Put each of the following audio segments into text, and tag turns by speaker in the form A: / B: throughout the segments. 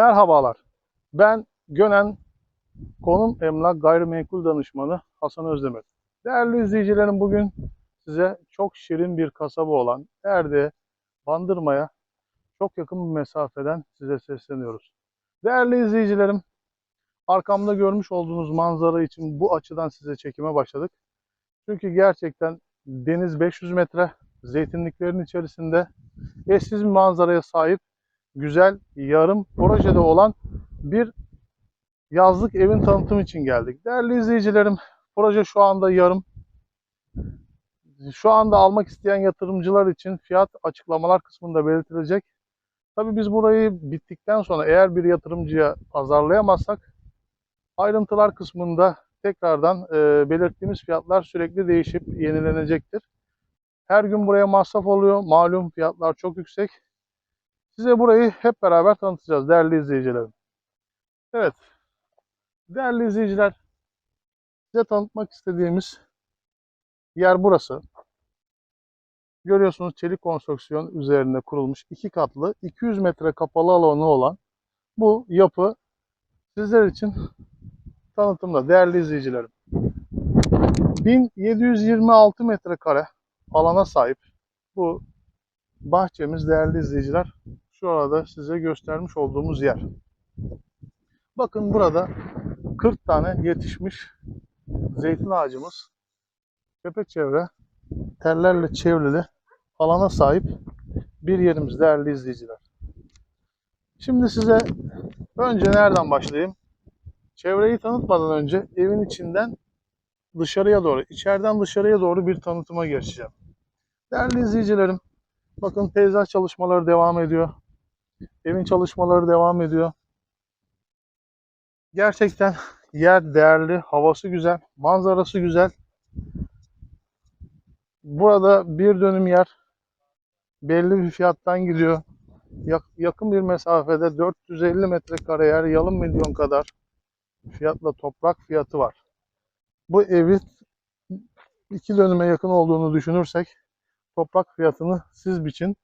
A: Merhabalar. Ben Gönen Konum Emlak Gayrimenkul Danışmanı Hasan Özdemir. Değerli izleyicilerim bugün size çok şirin bir kasaba olan Erde, Bandırma'ya çok yakın bir mesafeden size sesleniyoruz. Değerli izleyicilerim, arkamda görmüş olduğunuz manzara için bu açıdan size çekime başladık. Çünkü gerçekten deniz 500 metre, zeytinliklerin içerisinde eşsiz bir manzaraya sahip güzel yarım projede olan bir yazlık evin tanıtım için geldik. Değerli izleyicilerim, proje şu anda yarım. Şu anda almak isteyen yatırımcılar için fiyat açıklamalar kısmında belirtilecek. Tabii biz burayı bittikten sonra eğer bir yatırımcıya pazarlayamazsak ayrıntılar kısmında tekrardan e, belirttiğimiz fiyatlar sürekli değişip yenilenecektir. Her gün buraya masraf oluyor. Malum fiyatlar çok yüksek. Size burayı hep beraber tanıtacağız değerli izleyicilerim. Evet. Değerli izleyiciler, size tanıtmak istediğimiz yer burası. Görüyorsunuz çelik konstrüksiyon üzerine kurulmuş iki katlı 200 metre kapalı alanı olan bu yapı sizler için tanıtımda değerli izleyicilerim. 1726 metrekare alana sahip bu bahçemiz değerli izleyiciler şu arada size göstermiş olduğumuz yer. Bakın burada 40 tane yetişmiş zeytin ağacımız çevre tellerle çevrili alana sahip bir yerimiz değerli izleyiciler. Şimdi size önce nereden başlayayım? Çevreyi tanıtmadan önce evin içinden dışarıya doğru, içeriden dışarıya doğru bir tanıtıma geçeceğim. Değerli izleyicilerim, bakın peyzaj çalışmaları devam ediyor. Evin çalışmaları devam ediyor. Gerçekten yer değerli, havası güzel, manzarası güzel. Burada bir dönüm yer belli bir fiyattan gidiyor. Yak- yakın bir mesafede 450 metrekare yer yarım milyon kadar fiyatla toprak fiyatı var. Bu evi iki dönüme yakın olduğunu düşünürsek toprak fiyatını siz biçin.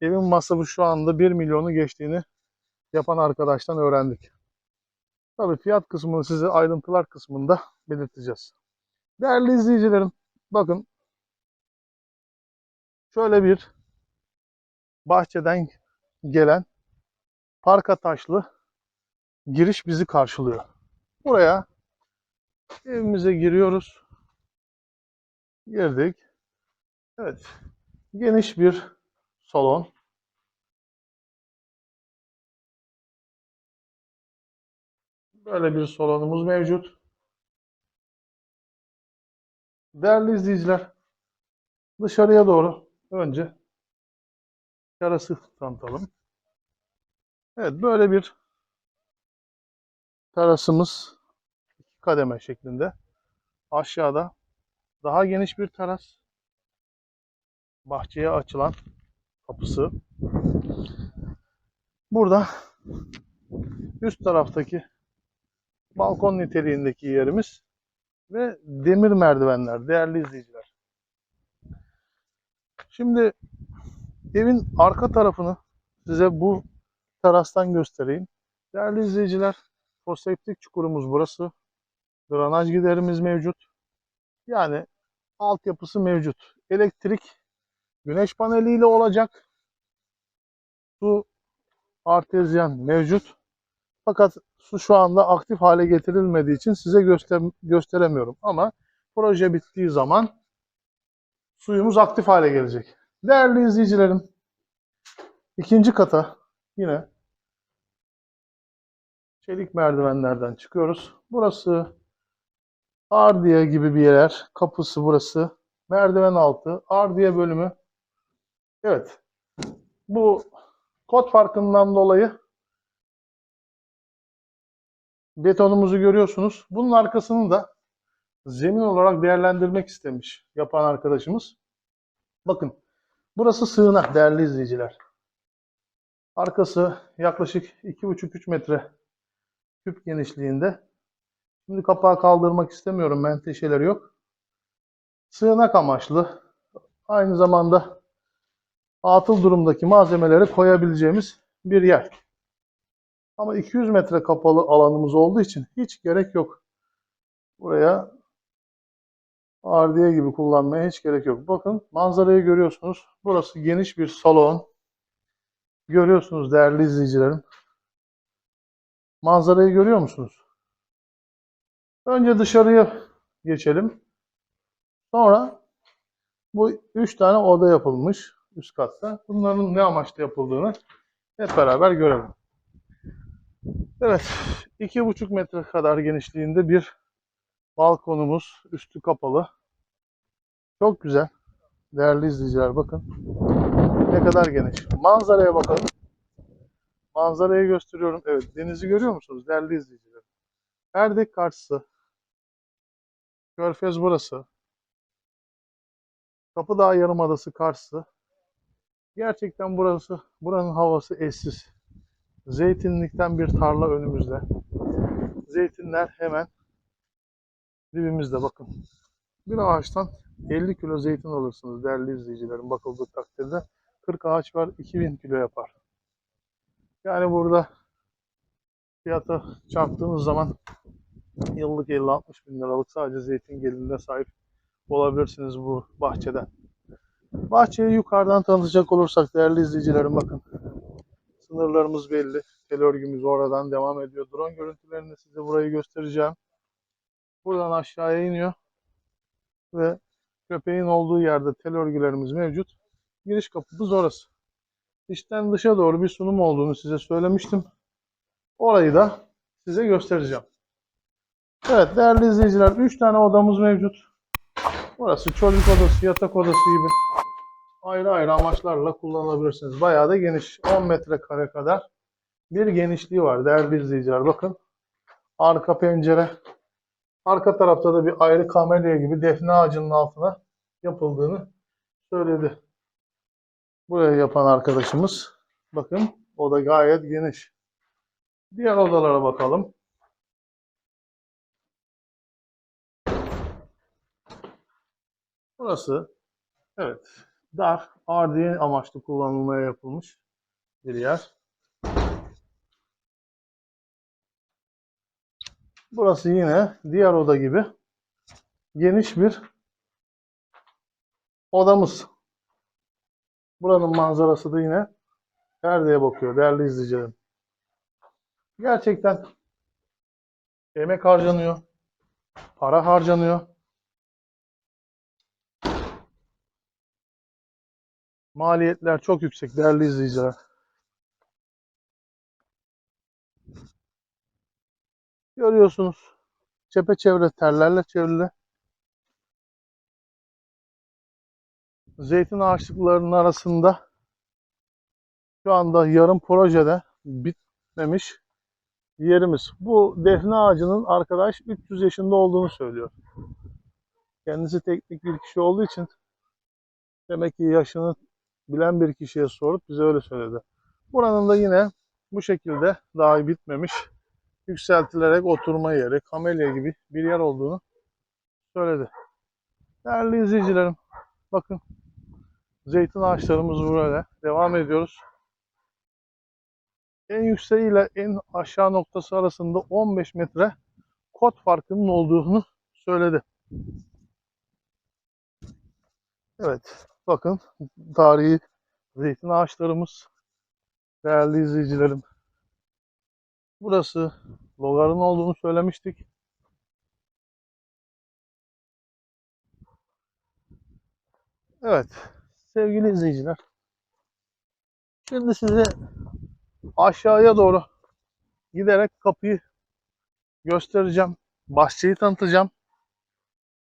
A: Evin masrafı şu anda 1 milyonu geçtiğini yapan arkadaştan öğrendik. Tabii fiyat kısmını size ayrıntılar kısmında belirteceğiz. Değerli izleyicilerim, bakın şöyle bir bahçeden gelen parka taşlı giriş bizi karşılıyor. Buraya evimize giriyoruz. Girdik. Evet. Geniş bir salon. Böyle bir salonumuz mevcut. Değerli izleyiciler, dışarıya doğru önce terası tanıtalım. Evet, böyle bir terasımız iki kademe şeklinde. Aşağıda daha geniş bir teras. Bahçeye açılan kapısı. Burada üst taraftaki balkon niteliğindeki yerimiz ve demir merdivenler değerli izleyiciler. Şimdi evin arka tarafını size bu terastan göstereyim. Değerli izleyiciler, foseptik çukurumuz burası. Drenaj giderimiz mevcut. Yani altyapısı mevcut. Elektrik güneş paneliyle olacak. Su artezyen mevcut. Fakat su şu anda aktif hale getirilmediği için size göster gösteremiyorum. Ama proje bittiği zaman suyumuz aktif hale gelecek. Değerli izleyicilerim, ikinci kata yine çelik merdivenlerden çıkıyoruz. Burası Ardiye gibi bir yer. Kapısı burası. Merdiven altı. Ardiye bölümü. Evet. Bu kod farkından dolayı betonumuzu görüyorsunuz. Bunun arkasını da zemin olarak değerlendirmek istemiş yapan arkadaşımız. Bakın burası sığınak değerli izleyiciler. Arkası yaklaşık 2,5-3 metre küp genişliğinde. Şimdi kapağı kaldırmak istemiyorum. Menteşeleri yok. Sığınak amaçlı. Aynı zamanda atıl durumdaki malzemeleri koyabileceğimiz bir yer. Ama 200 metre kapalı alanımız olduğu için hiç gerek yok. Buraya ardiye gibi kullanmaya hiç gerek yok. Bakın manzarayı görüyorsunuz. Burası geniş bir salon. Görüyorsunuz değerli izleyicilerim. Manzarayı görüyor musunuz? Önce dışarıya geçelim. Sonra bu üç tane oda yapılmış üst katta. Bunların ne amaçla yapıldığını hep beraber görelim. Evet, iki buçuk metre kadar genişliğinde bir balkonumuz, üstü kapalı. Çok güzel. Değerli izleyiciler bakın. Ne kadar geniş. Manzaraya bakalım. Manzarayı gösteriyorum. Evet, denizi görüyor musunuz değerli izleyiciler? Erdek karşısı. Körfez burası. Kapıdağ Yarımadası karşısı. Gerçekten burası, buranın havası eşsiz. Zeytinlikten bir tarla önümüzde. Zeytinler hemen dibimizde bakın. Bir ağaçtan 50 kilo zeytin alırsınız değerli izleyicilerim bakıldığı takdirde. 40 ağaç var 2000 kilo yapar. Yani burada fiyata çarptığınız zaman yıllık 50-60 bin liralık sadece zeytin gelirine sahip olabilirsiniz bu bahçeden. Bahçeyi yukarıdan tanıtacak olursak değerli izleyicilerim bakın. Sınırlarımız belli. Tel örgümüz oradan devam ediyor. Drone görüntülerinde size burayı göstereceğim. Buradan aşağıya iniyor. Ve köpeğin olduğu yerde tel örgülerimiz mevcut. Giriş kapımız orası. İçten dışa doğru bir sunum olduğunu size söylemiştim. Orayı da size göstereceğim. Evet değerli izleyiciler 3 tane odamız mevcut. Burası çocuk odası, yatak odası gibi ayrı ayrı amaçlarla kullanabilirsiniz. Bayağı da geniş. 10 metrekare kadar bir genişliği var değerli izleyiciler. Bakın arka pencere. Arka tarafta da bir ayrı kamelya gibi defne ağacının altına yapıldığını söyledi. Buraya yapan arkadaşımız. Bakın o da gayet geniş. Diğer odalara bakalım. Burası evet dar, ardiye amaçlı kullanılmaya yapılmış bir yer. Burası yine diğer oda gibi geniş bir odamız. Buranın manzarası da yine perdeye bakıyor değerli izleyicilerim. Gerçekten emek harcanıyor, para harcanıyor. Maliyetler çok yüksek değerli izleyiciler. Görüyorsunuz. Çepeçevre tellerle çevrili. Zeytin ağaçlıklarının arasında şu anda yarım projede bitmemiş yerimiz. Bu defne ağacının arkadaş 300 yaşında olduğunu söylüyor. Kendisi teknik bir kişi olduğu için demek ki yaşını bilen bir kişiye sorup bize öyle söyledi. Buranın da yine bu şekilde daha bitmemiş yükseltilerek oturma yeri, kamelya gibi bir yer olduğunu söyledi. Değerli izleyicilerim, bakın zeytin ağaçlarımız böyle. Devam ediyoruz. En yükseği ile en aşağı noktası arasında 15 metre kot farkının olduğunu söyledi. Evet, bakın tarihi zeytin ağaçlarımız. Değerli izleyicilerim. Burası logarın olduğunu söylemiştik. Evet, sevgili izleyiciler. Şimdi size aşağıya doğru giderek kapıyı göstereceğim. Bahçeyi tanıtacağım.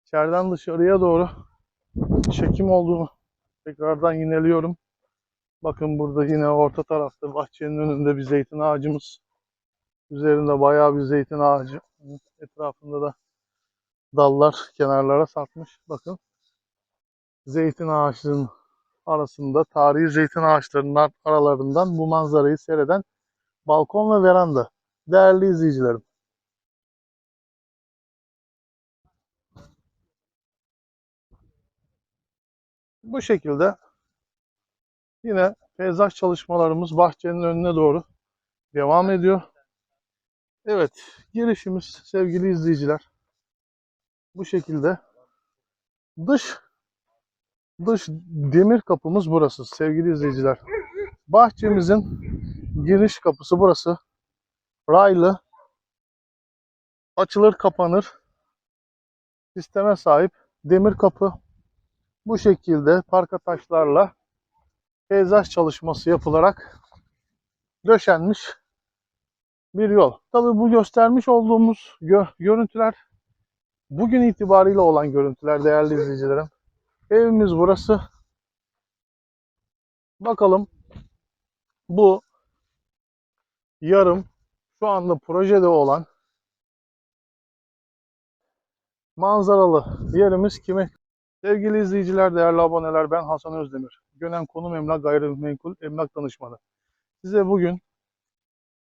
A: İçeriden dışarıya doğru çekim olduğunu tekrardan yineliyorum. Bakın burada yine orta tarafta bahçenin önünde bir zeytin ağacımız. Üzerinde bayağı bir zeytin ağacı. Etrafında da dallar kenarlara sarkmış. Bakın. Zeytin ağaçlarının arasında tarihi zeytin ağaçlarının aralarından bu manzarayı seyreden balkon ve veranda. Değerli izleyicilerim. Bu şekilde yine peyzaj çalışmalarımız bahçenin önüne doğru devam ediyor. Evet, girişimiz sevgili izleyiciler. Bu şekilde. Dış dış demir kapımız burası sevgili izleyiciler. Bahçemizin giriş kapısı burası. Raylı. Açılır kapanır. Sisteme sahip demir kapı. Bu şekilde parka taşlarla peyzaj çalışması yapılarak döşenmiş bir yol. Tabii bu göstermiş olduğumuz gö- görüntüler bugün itibariyle olan görüntüler değerli izleyicilerim. Evimiz burası. Bakalım bu yarım şu anda projede olan manzaralı yerimiz kime? Sevgili izleyiciler, değerli aboneler ben Hasan Özdemir. Gönen Konum Emlak Gayrimenkul Emlak Danışmanı. Size bugün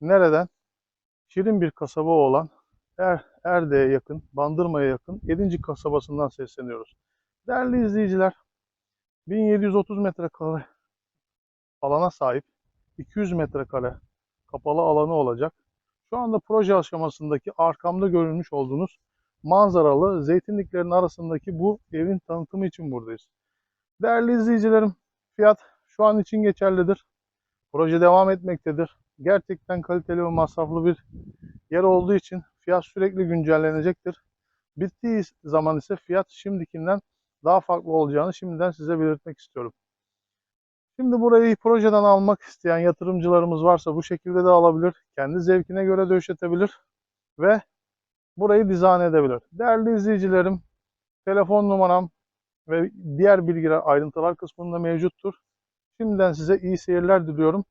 A: nereden? Şirin bir kasaba olan Er, Erde'ye yakın, Bandırma'ya yakın Edincik kasabasından sesleniyoruz. Değerli izleyiciler, 1730 metrekare alana sahip 200 metrekare kapalı alanı olacak. Şu anda proje aşamasındaki arkamda görülmüş olduğunuz manzaralı zeytinliklerin arasındaki bu evin tanıtımı için buradayız. Değerli izleyicilerim, fiyat şu an için geçerlidir. Proje devam etmektedir. Gerçekten kaliteli ve masraflı bir yer olduğu için fiyat sürekli güncellenecektir. Bittiği zaman ise fiyat şimdikinden daha farklı olacağını şimdiden size belirtmek istiyorum. Şimdi burayı projeden almak isteyen yatırımcılarımız varsa bu şekilde de alabilir. Kendi zevkine göre döşetebilir ve burayı dizayn edebilir. Değerli izleyicilerim, telefon numaram ve diğer bilgiler ayrıntılar kısmında mevcuttur. Şimdiden size iyi seyirler diliyorum.